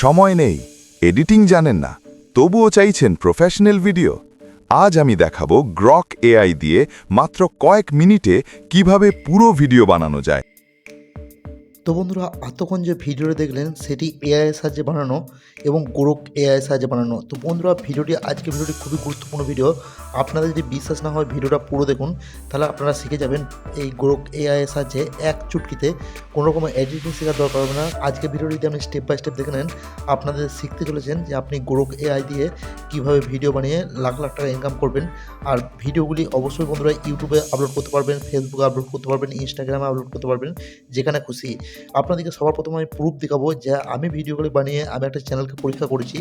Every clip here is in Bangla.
সময় নেই। এডিটিং জানেন না। তবুও চাইছেন প্রফেশনাল ভিডিও। আজ আমি দেখাবো গ্রক এআই দিয়ে মাত্র কয়েক মিনিটে কীভাবে পুরো ভিডিও বানানো যায়। তো বন্ধুরা, এতক্ষণ যে ভিডিওটা দেখলেন, সেটি এআইয়ের সাহায্যে বানানো এবং গোরক এআইয়ের সাহায্যে বানানো। তো বন্ধুরা, ভিডিওটি, আজকে ভিডিওটি খুবই গুরুত্বপূর্ণ ভিডিও। আপনাদের যদি বিশ্বাস না হয় ভিডিওটা পুরো দেখুন, তাহলে আপনারা শিখে যাবেন এই গোরক এআইয়ের সাহায্যে এক চুটকিতে। কোনো রকম এডিটিং শেখার দরকার হবে না। আজকে ভিডিওটি যদি আপনি স্টেপ বাই স্টেপ দেখে নেন, আপনাদের শিখতে চলেছেন যে আপনি গোরক এআই দিয়ে কীভাবে ভিডিও বানিয়ে লাখ লাখ টাকা ইনকাম করবেন। আর ভিডিওগুলি অবশ্যই বন্ধুরা ইউটিউবে আপলোড করতে পারবেন ফেসবুকে আপলোড করতে পারবেন ইনস্টাগ্রামে আপলোড করতে পারবেন, যেখানে খুশি। আপনাদেরকে সবার প্রথমে আমি প্রুফ দেখাবো যে আমি ভিডিওগুলি বানিয়ে আমি একটা চ্যানেলকে পরীক্ষা করেছি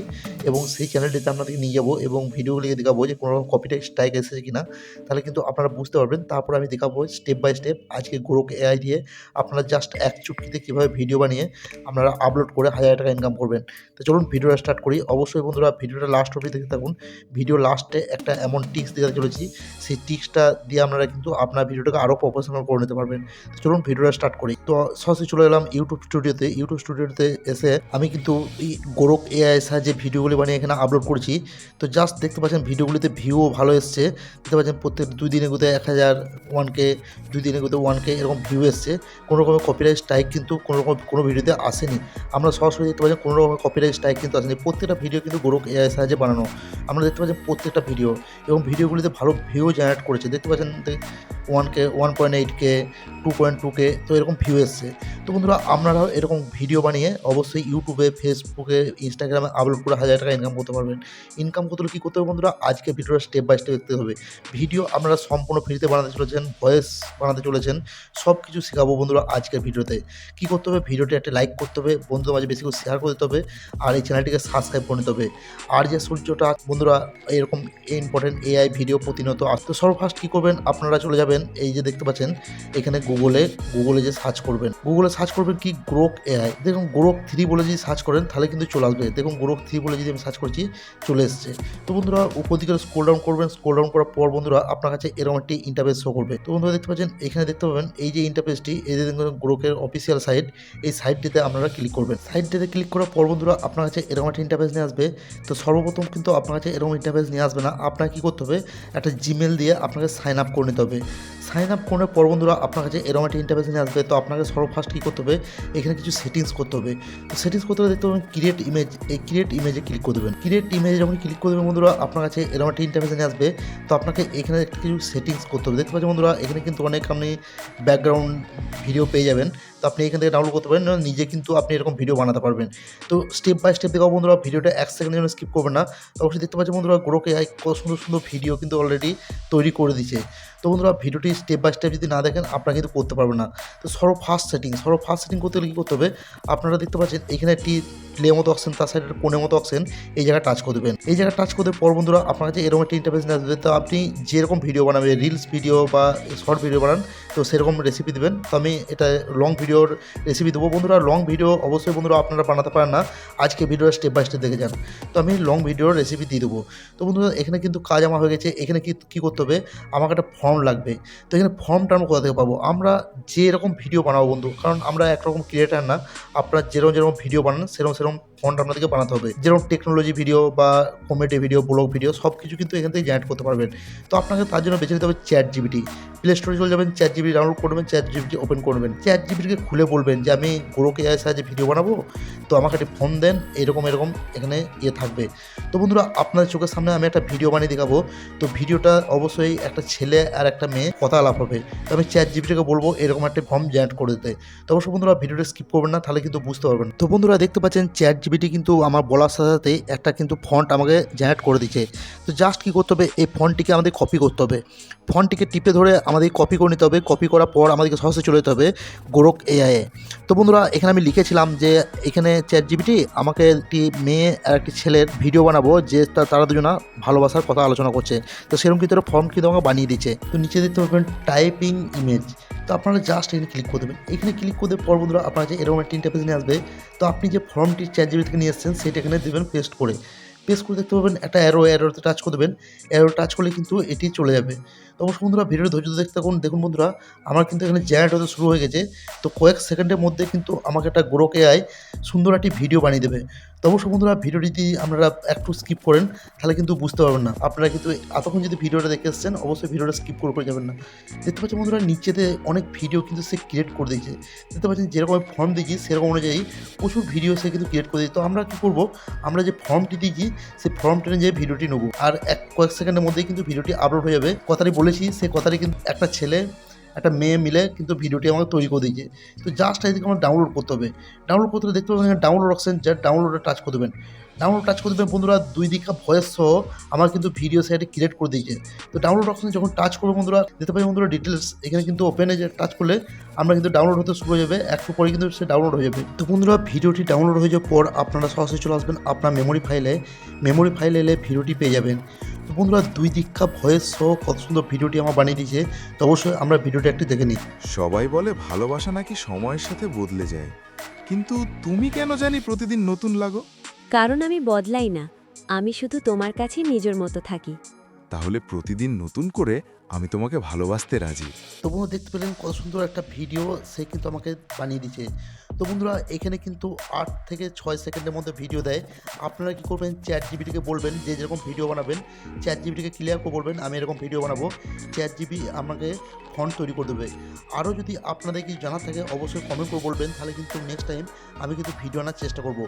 এবং সেই চ্যানেলটিতে আপনাদেরকে নিয়ে যাব এবং ভিডিওগুলিকে দেখাবো যে কোনো রকম কপিটাইট স্ট্রাইক এসেছে কিনা। তাহলে কিন্তু আপনারা বুঝতে পারবেন। তারপর আমি দেখাবো স্টেপ বাই স্টেপ আজকে গোরক এআই দিয়ে আপনারা জাস্ট এক চুটকিতে কীভাবে ভিডিও বানিয়ে আপনারা আপলোড করে হাজার টাকা ইনকাম করবেন। তো চলুন ভিডিওটা স্টার্ট করি। অবশ্যই বন্ধুরা ভিডিওটা লাস্ট অবধি দেখতে থাকুন। ভিডিও লাস্টে একটা এমন টিক্স দিতে চলেছি। সেই টিক্সটা দিয়ে আপনারা কিন্তু আপনার ভিডিওটাকে আরও প্রফেশনাল করে নিতে পারবেন। চলুন ভিডিওটা স্টার্ট করি। তো সরাসরি চলে এলাম ইউটিউব স্টুডিওতে ইউটিউব স্টুডিওতে এসে আমি কিন্তু এই গোরক এআই সাহায্যে ভিডিওগুলি বানিয়ে এখানে আপলোড করছি, তো জাস্ট দেখতে পাচ্ছেন ভিডিওগুলিতে ভিউও ভালো এসছে। দেখতে পাচ্ছেন প্রত্যেক দুই দিনে গুতে এক হাজার ওয়ান কে দুই দিনে গুতে ওয়ান কে এরকম ভিউ এসছে। কোনো রকমের কপিরাইট স্ট্রাইক কিন্তু কোনো রকম কোনো ভিডিওতে আসেনি। আমরা সরাসরি দেখতে পাচ্ছি কোনো রকমের কপিরাইট স্ট্রাইক কিন্তু আসেনি। প্রত্যেকটা ভিডিও কিন্তু গোরক এআই সাহায্যে বানানো, আমরা দেখতে পাচ্ছি প্রত্যেকটা ভিডিও এবং ভিডিওগুলিতে ভালো ভিউ জেনারেট করেছে। দেখতে পাচ্ছেন one K one point eight K two point two K তো এরকম ভিউ এসছে। বন্ধুরা আপনারাও এরকম ভিডিও বানিয়ে অবশ্যই ইউটিউবে ফেসবুকে ইনস্টাগ্রামে আপলোড করে হাজার টাকা ইনকাম করতে পারবেন। ইনকাম করতে হলে কী করতে হবে বন্ধুরা? আজকে ভিডিওটা স্টেপ বাই স্টেপ দেখতে হবে। ভিডিও আপনারা সম্পূর্ণ ফ্রিতে বানাতে চলেছেন ভয়েস বানাতে চলেছেন সব কিছু শেখাবো বন্ধুরা আজকের ভিডিওতে কী করতে হবে? ভিডিওটি একটা লাইক করতে হবে, বন্ধুদের মাঝে বেশি করে শেয়ার করে দিতে হবে, আর এই চ্যানেলটিকে সাবস্ক্রাইব করে নিতে হবে। আর যে সূর্যটা, বন্ধুরা, এরকম ইম্পর্টেন্ট এআই ভিডিও প্রতিনিয়ত আসতে সর্বফার্স্ট কী করবেন? আপনারা চলে যাবেন, এই যে দেখতে পাচ্ছেন, এখানে গুগলে গুগলে যে সার্চ করবেন। গুগলে সার্চ করবেন কি গ্রোক এআই দেখুন গ্রোক থ্রি বলে যদি সার্চ করেন, তাহলে কিন্তু চলে আসবে। দেখুন গ্রোক থ্রি বলে যদি আমি সার্চ করছি, চলে এসছে। তো বন্ধুরা, উপর দিকে স্ক্রোল ডাউন করবেন স্কোল ডাউন করার পর বন্ধুরা, আপনার কাছে এরকম একটি ইন্টারফেস শো করবে। তো বন্ধুরা, দেখতে পাচ্ছেন, এখানে দেখতে পাবেন, এই যে ইন্টারফেসটি এই যে গ্রোকের অফিসিয়াল সাইট এই সাইটটিতে আপনারা ক্লিক করবেন। সাইটটিতে ক্লিক করার পর বন্ধুরা, আপনার কাছে এরকম একটা ইন্টারফেস নিয়ে আসবে। তো সর্বপ্রথম কিন্তু আপনার কাছে এরকম ইন্টারফেস নিয়ে আসবে না। আপনাকে কী করতে হবে, একটা জিমেল দিয়ে আপনাকে সাইন আপ করে নিতে হবে। সাইন আপ ফোনের পর বন্ধুরা আপনার কাছে এরকম একটা ইন্টারফেস নিয়ে আসবে। তো আপনাকে সর্বফার্স্ট কী করতে হবে? এখানে কিছু সেটিংস করতে হবে। তো সেটিংস করতে হবে দেখতে পাবেন ক্রিয়েট ইমেজ এই ক্রিয়েট ইমেজে ক্লিক করে দেবেন। ক্রিয়েট ইমেজে যখন ক্লিক করে দেবেন বন্ধুরা, আপনার কাছে এরকম একটা ইন্টারফেস নিয়ে আসবে। তো আপনাকে এখানে কিছু সেটিংস করতে হবে। দেখতে পাচ্ছেন বন্ধুরা, এখানে কিন্তু অনেক আপনি ব্যাকগ্রাউন্ড ভিডিও পেয়ে যাবেন। তো আপনি এখান থেকে ডাউনলোড করতে পারেন না নিজে কিন্তু আপনি এরকম ভিডিও বানাতে পারবেন। তো স্টেপ বাই স্টেপ দেখাবো বন্ধুরা ভিডিওটা এক সেকেন্ডের জন্য স্কিপ করবেন না। অবশ্যই দেখতে পাচ্ছেন বন্ধুরা গ্রোকে কত সুন্দর সুন্দর ভিডিও কিন্তু অলরেডি তৈরি করে দিচ্ছে তো বন্ধুরা ভিডিওটি স্টেপ বাই স্টেপ যদি না দেখেন, আপনারা কিন্তু করতে পারবেন না। তো সর্ব ফার্স্ট সেটিং সর্ব ফার্স্ট সেটিং করতে গেলে কী করতে হবে? আপনারা দেখতে পাচ্ছেন, এখানে একটি প্লে মতো অপশন তার সাইডে কোণের মতো অপশন এই জায়গায় টাচ করে দেবেন। এই জায়গায় টাচ করতে পর বন্ধুরা, আপনার কাছে এরকম একটা ইন্টারফেস আসবে। তো আপনি যেরকম ভিডিও বানাবেন রিলস ভিডিও বা শর্ট ভিডিও বানান, তো সেরকম রেসিপি দেবেন। তো আমি এটা লং ভিডিওর রেসিপি দেবো। বন্ধুরা লং ভিডিও অবশ্যই বন্ধুরা আপনারা বানাতে পারেন না। আজকে ভিডিওটা স্টেপ বাই স্টেপ দেখে যান। তো আমি লং ভিডিওর রেসিপি দিয়ে দেবো। তো বন্ধুরা, এখানে কিন্তু কাজ আমার হয়ে গেছে। এখানে কি, কী করতে হবে? আমাকে একটা ফর্ম লাগবে। তো এখানে ফর্মটা আমরা কোথা থেকে পাবো? আমরা যেরকম ভিডিও বানাবো বন্ধু, কারণ আমরা একরকম ক্রিয়েটার না। আপনারা যেরকম যেরকম ভিডিও বানান, সেরকম সেরকম மற்றும் ফন্ট আপনাদেরকে বানাতে হবে। যেরকম টেকনোলজি ভিডিও বা কমেডি ভিডিও ব্লগ ভিডিও সব কিছু কিন্তু এখান থেকে জেনারেট করতে পারবেন। তো আপনাকে তার জন্য বেছে নিতে হবে চ্যাট জিবিটি প্লে স্টোরে চলে যাবেন চ্যাট জিবি ডাউনলোড করবেন চ্যাট জিবিটি ওপেন করবেন চ্যাট জিবিটিকে খুলে বলবেন যে, আমি গোরোকে এআই সাহায্যে ভিডিও বানাবো, তো আমাকে একটি ফোন দেন। এরকম এরকম এখানে ইয়ে থাকবে। তো বন্ধুরা, আপনাদের চোখের সামনে আমি একটা ভিডিও বানিয়ে দেখাবো। তো ভিডিওটা অবশ্যই একটা ছেলে আর একটা মেয়ে কথা আলাপ হবে। তো আমি চ্যাট জিবিটিকে বলব এরকম একটা ফর্ম জেনারেট করে দিতে। তো অবশ্যই বন্ধুরা ভিডিওটা স্কিপ করবেন না, তাহলে কিন্তু বুঝতে পারবেন। তো বন্ধুরা, দেখতে পাচ্ছেন চ্যাট জিবিটি কিন্তু আমার বলার সাথে সাথে একটা কিন্তু ফন্ট আমাকে জেনারেট করে দিচ্ছে। তো জাস্ট কী করতে হবে? এই ফন্টটিকে আমাদের কপি করতে হবে। ফন্টটিকে টিপে ধরে আমাদের কপি করে নিতে হবে। কপি করার পর আমাদেরকে সহজে চলে যেতে হবে গোরক এআইয়ে তো বন্ধুরা, এখানে আমি লিখেছিলাম যে এখানে চ্যাট জিবিটি আমাকে একটি মেয়ে আর একটি ছেলের ভিডিও বানাবো যে তারা দুজনা ভালোবাসার কথা আলোচনা করছে। তো সেরকম কিন্তু ফর্ম কিন্তু আমাকে বানিয়ে দিচ্ছে। তো নিচে দেখতে পাবেন টাইপিং ইমেজ তো আপনারা জাস্ট এখানে ক্লিক করে দেবেন। এখানে ক্লিক করে দেওয়ার পর বন্ধুরা, আপনার যে এরকম একটা ইন্টারফেস নিয়ে আসবে, তো আপনি যে ফর্মটি চ্যাট জিবি থেকে নিয়ে এসেছেন সেটা এখানে দেবেন পেস্ট করে। পেস্ট করে দেখতে পাবেন, একটা অ্যারো অ্যারোতে টাচ করে দেবেন। অ্যারো টাচ করলে কিন্তু এটি চলে যাবে। তো অবশ্য বন্ধুরা, ভিডিওটি ধৈর্য ধরে দেখতে থাকুন। দেখুন বন্ধুরা, আমার কিন্তু এখানে জেনারেট হতে শুরু হয়ে গেছে। তো কয়েক সেকেন্ডের মধ্যে কিন্তু আমাকে একটা গ্রোকে আয় সুন্দর একটি ভিডিও বানিয়ে দেবে। তো অবশ্য বন্ধুরা যদি আপনারা একটু স্কিপ করেন, তাহলে কিন্তু বুঝতে পারবেন না। আপনারা কিন্তু এতক্ষণ যদি ভিডিওটা দেখে এসছেন, অবশ্যই ভিডিওটা স্কিপ করে করে যাবেন না। দেখতে পাচ্ছেন বন্ধুরা, নিচেতে অনেক ভিডিও কিন্তু সে ক্রিয়েট করে দিয়েছে। দেখতে পাচ্ছেন যেরকম ফর্ম দিয়েছি, সেরকম অনুযায়ী প্রচুর ভিডিও সে কিন্তু ক্রিয়েট করে দিয়েছে। তো আমরা কী করব, আমরা যে ফর্মটি দিয়েছি, সেই ফর্মটি টেনে যেয়ে ভিডিওটি নেব। আর এক কয়েক সেকেন্ডের মধ্যেই কিন্তু ভিডিওটি আপলোড হয়ে যাবে। কথাটি বলেছি সেই কথাটি কিন্তু একটা ছেলে একটা মেয়ে মিলে কিন্তু ভিডিওটি আমাকে তৈরি করে দিয়েছে। তো জাস্ট এদিকে আমার ডাউনলোড করতে হবে। ডাউনলোড করতে দেখতে পাবেন ডাউনলোড অপশন যা ডাউনলোডে টাচ করে দেবেন। ডাউনলোড টাচ করে দেবেন। বন্ধুরা, দুই দিকা ভয়েস সহ আমার কিন্তু ভিডিও সাইডে ক্রিয়েট করে দিয়েছে। তো ডাউনলোড অপশন যখন টাচ করব বন্ধুরা, দেখতে পাই বন্ধুরা ডিটেলস এখানে কিন্তু ওপেনে যে টাচ করলে আমরা কিন্তু ডাউনলোড হতে শুরু হয়ে যাবে। একটু পরে কিন্তু সে ডাউনলোড হয়ে যাবে। তো বন্ধুরা ভিডিওটি ডাউনলোড হয়ে যাওয়ার পর আপনারা সরাসরি চলে আসবেন আপনার মেমোরি ফাইলে মেমোরি ফাইলে এলে ভিডিওটি পেয়ে যাবেন। তো বন্ধুরা, দুই দীক্ষা ভয়েস সহ কত সুন্দর ভিডিওটি আমার বানিয়ে দিয়েছে। তো অবশ্যই আমরা ভিডিওটি একটু দেখে নিই। সবাই বলে ভালোবাসা নাকি সময়ের সাথে বদলে যায়। কিন্তু তুমি কেন জানি প্রতিদিন নতুন লাগো? কারণ আমি বদলাই না। আমি শুধু তোমার কাছে নিজের মতো থাকি। তাহলে প্রতিদিন নতুন করে আমি তোমাকে ভালোবাসতে রাজি। তবুও দেখতে পেলেন কত সুন্দর একটা ভিডিও সে কিন্তু আমাকে বানিয়ে দিয়েছে। তো বন্ধুরা, এখানে কিন্তু আট থেকে ছয় সেকেন্ডের মধ্যে ভিডিও দেয়। আপনারা কি করবেন? চ্যাট জিবিটিকে বলবেন যে যেরকম ভিডিও বানাবেন চ্যাট জিবিটিকে ক্লিয়ার করে বলবেন আমি এরকম ভিডিও বানাবো। চ্যাট জিবি আমাকে ফন্ট তৈরি করে দেবে। আরও যদি আপনাদের কিছু জানার থাকে, অবশ্যই কমেন্ট করে বলবেন, তাহলে কিন্তু নেক্সট টাইম আমি কিন্তু ভিডিও আনার চেষ্টা করব।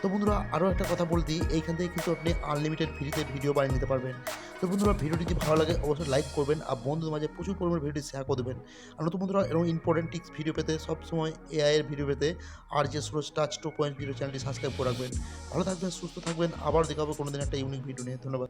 তো বন্ধুরা, আরও একটা কথা বলতে এইখান থেকে কিন্তু আপনি আনলিমিটেড ফ্রিতে ভিডিও বানিয়ে নিতে পারবেন। তো বন্ধুরা ভিডিওটি যদি ভালো লাগে, অবশ্যই লাইক করবেন আর বন্ধুদের মাঝে প্রচুর পরিমাণে ভিডিওটি শেয়ার করে দেবেন। আর নতুন বন্ধুরা, এরকম ইম্পর্টেন্ট টিক্স ভিডিও পেতে সবসময় এআই এর ভিডিও পেতে আর যে Suraj touch two point zero চ্যানেলটি সাবস্ক্রাইব করে রাখবেন। ভালো থাকবেন, সুস্থ থাকবেন, আবার দেখাবো কোনোদিন একটা ইউনিক ভিডিও নিয়ে। ধন্যবাদ।